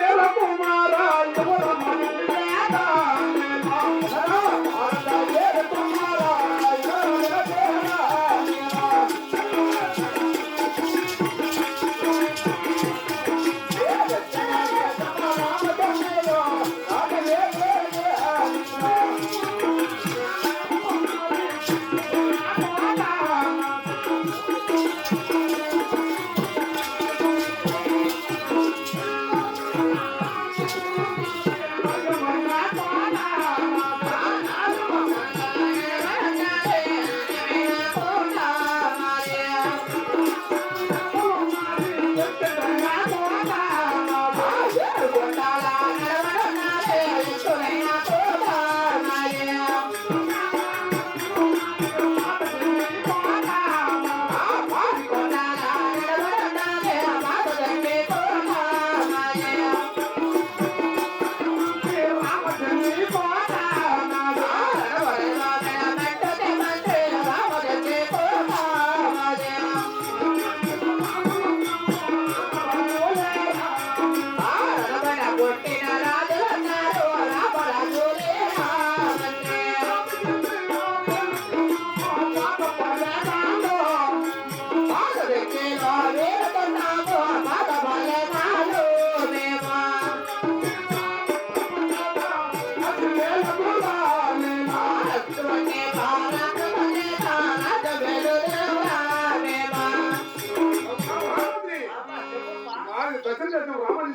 మాది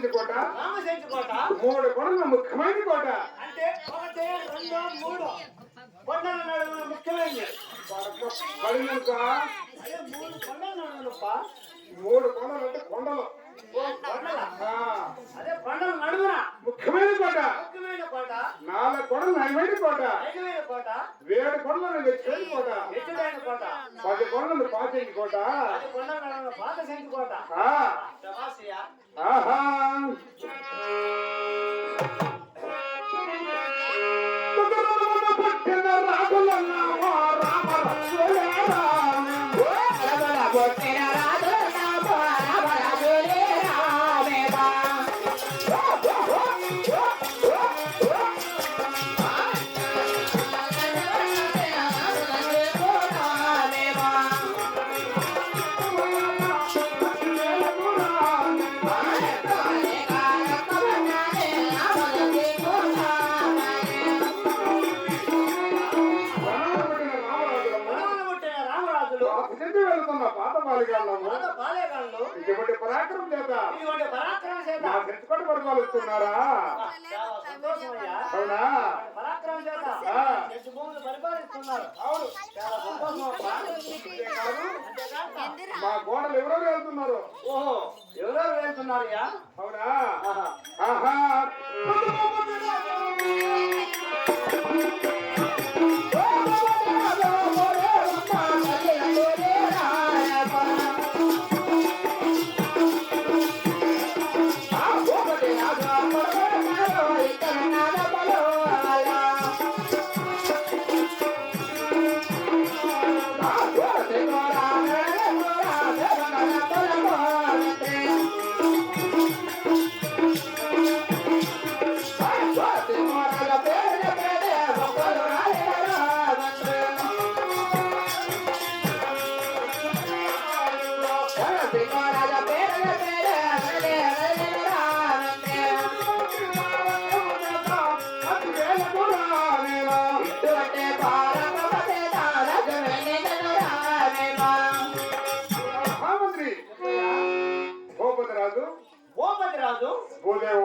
కోట రామశంకర కోట మూడు కొండల ముఖ్యమైన కోట అంటే ఒకటి రెండు మూడు కొండల నడుమ ముఖ్యమైనది పడినంత అదే మూడు కొండల నడుమప్ప మూడు కొండలు అంటే కొండలు కొండల கோட்டா பத்து கொண்டு அந்த பாத்தைக்கு கோட்டா பாத்த செஞ்சு கோட்டா ஆஹா. అవును? చాలా సంతోషం అప్ప. అంతేకాక, మా గోడలు ఎవరెవరు వెళ్తున్నారు. ఓహో ఎవరెవరు వెళ్తున్నారయ్యా అవునా? ఆహా.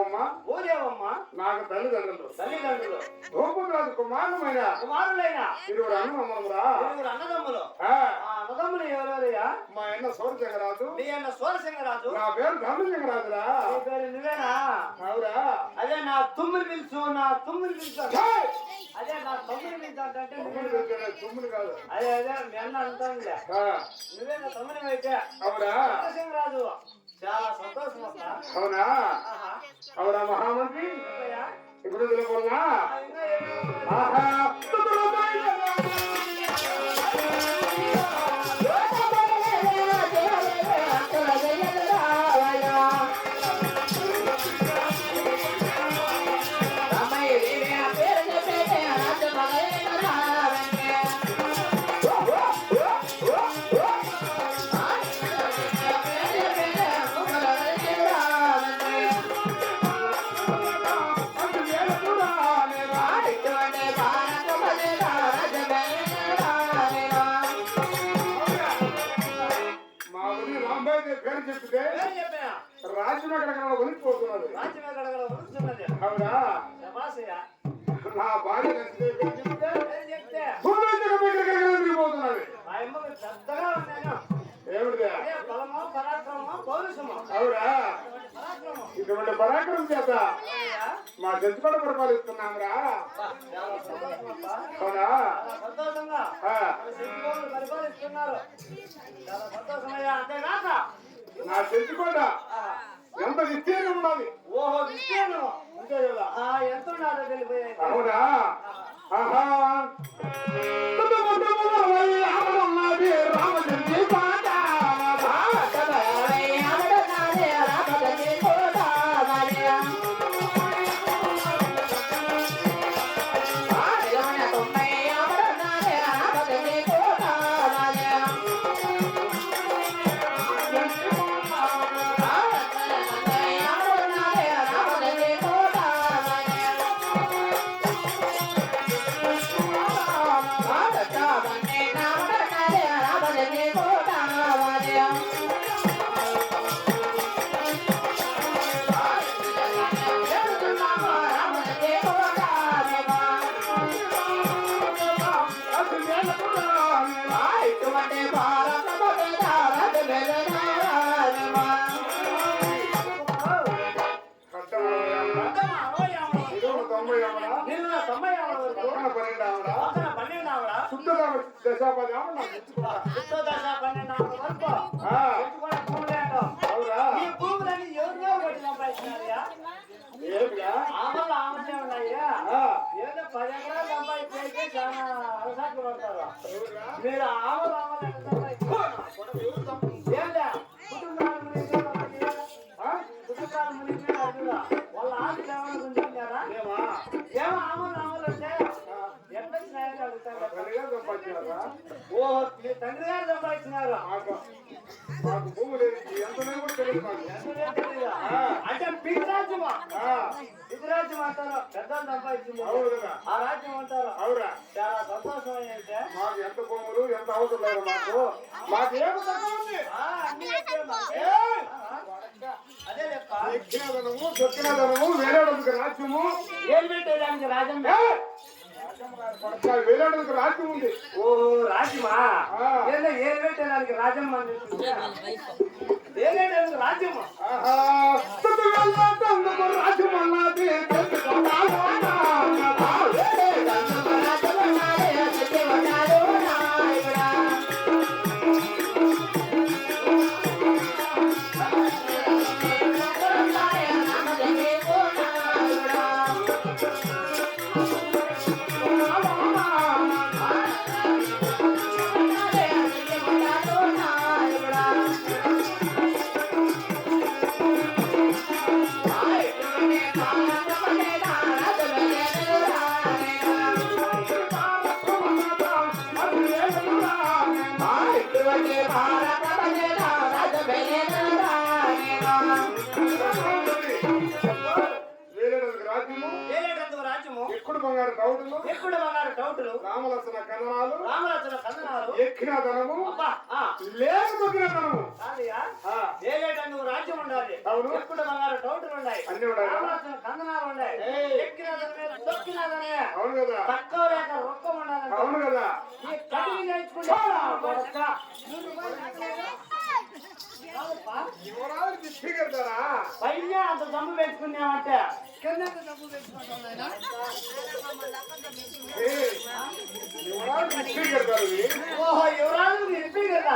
భూదేవమ్మ భూదేవమ్మ నాకు తల్లిదండ్రులు. తల్లిదండ్రులు. భూపతిరాజు కుమారుమైన కుమారులైన ఇరువురు అన్నదమ్ములరా? ఇరువురు అన్నదమ్ములు. అన్నదమ్ములు ఎవరెవరయ్యా? మా అన్న సూరసింగరాజు మీ అన్న సోరసింగరాజు నా పేరు ధర్మసింగరాజురా నీ పేరు నువ్వేనా? అవురా. అదే నా తుమ్మిని పిలుచు నా తుమ్మిని పిలుచు! అదే నా తమ్ముని పిలుచు అంటే తమ్ముడు తుమ్ముడు కాదు. అదే అదే మీ అన్న అంటానులే. నువ్వే నా తమ్ముని అయితే అవురా. సోరసింగరాజు చాలా సంతోషం అక్క అవునా మహామంత్రి. ఇప్పుడు తెలుపున్నా భార్య తిరిగిపోతున్నాడు ఏమిటిదా? అవురా? ఇటువంటి పరాక్రమం చేత మా జడ్జి కూడా పరిపాలిస్తున్నాం రా అవునా నా జడ్జి ఎంత విస్తీర్ణం ఉన్నది ఓహో విస్తీర్ణం. ఆ, ఎంత ఉన్నారో తెలిపోయాయి అవునా? ఆహా. ఏమిరా ఆమలు ఆమలే ఉన్నాయ్యా ఆ, ఏదో పది ఎకరాలు సంపాదించే చాలా అలసాట్లు పడతారు ఎవరురా? మీరు ఆమలు వాళ్ళ ఆస్తి ఏమైనా ఏమో ఎట్లా ఓహో తండ్రి గారు సంపాదించినారు మాకు భూమి లేదు ఎంతనే కూడా తెలియదు మాకు ఎంతనే తెలీదా? ఆ. అంటే పిక్ రాజ్యమా ఆ, రాజ్యం అంటారు. పెద్దలు సంపాదించింది ఆ రాజ్యం అంటారు. అవురా. చాలా సంతోషం అయితే మాకు ఎంత భూములు ఎంత అవసరం లేదు మాకు. మాకు ఏమి అదే లెక్క వేలాడుకు రాజ్యము. ఏం పెట్టేదానికి రాజ్యం! వేలాడుకు రాజ్యం ఉంది. ఓ రాజ్యమా. ఏందో ఏం పెట్టేదానికి రాజ్యం అని ఏం రాజ్యమా? ఎక్కుడు బంగారు కౌటులు? బంగారు డౌటులు రామలసన కథనాలు రామరాజుల కందనాలు ఎక్కిన ధనము? దొక్కిన ధనము? ఏలేటందుకు రాజ్యం ఉండాలి. అవును. బంగారు డౌటులు ఉన్నాయి. అన్నీ ఉన్నాయి. రామరాజుల కందనాలు ఉన్నాయి ఏయ్. ఎక్కినదనే దొక్కినదనే అవును కదా తక్కువ లేక రొక్కం ఉండాలంటే అవును కదా. ఈ నేర్చుకుంటే పైన అంత జమ్ము పెంచుకున్నామంటే యువరాజు తీసుకెళ్తారు ఇవి. ఓహో యువరాజు ఇప్పి కదా?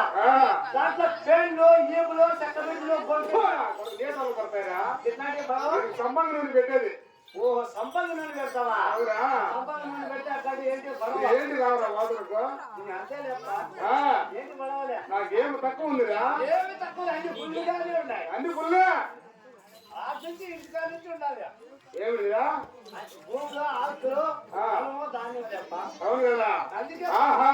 దాంట్లో పేన్లు ఈపులు చెక్క బిడ్డలు గొంతు సంబంధం పెట్టేది? ఓహో సంపంగి నూనె పెడతావా? అవునా? సంపంగి నూనె పెడితే అక్కడ ఏంటి పడవ? ఏంటి రావరా వాదులకు? నీ అంతే ఏంటి పడవలే? నాకేం తక్కువ ఉందిరా? ఏమి తక్కువ అన్ని ఫుల్గానే ఉన్నాయి. అన్ని ఫుల్లే? ఆ నుంచి ఇంటికా నుంచి ఉండాలి. ఏమిరా భూములు ఆస్తులు ధాన్యం లేప్ప అవును కదా? అందుకే ఆహా!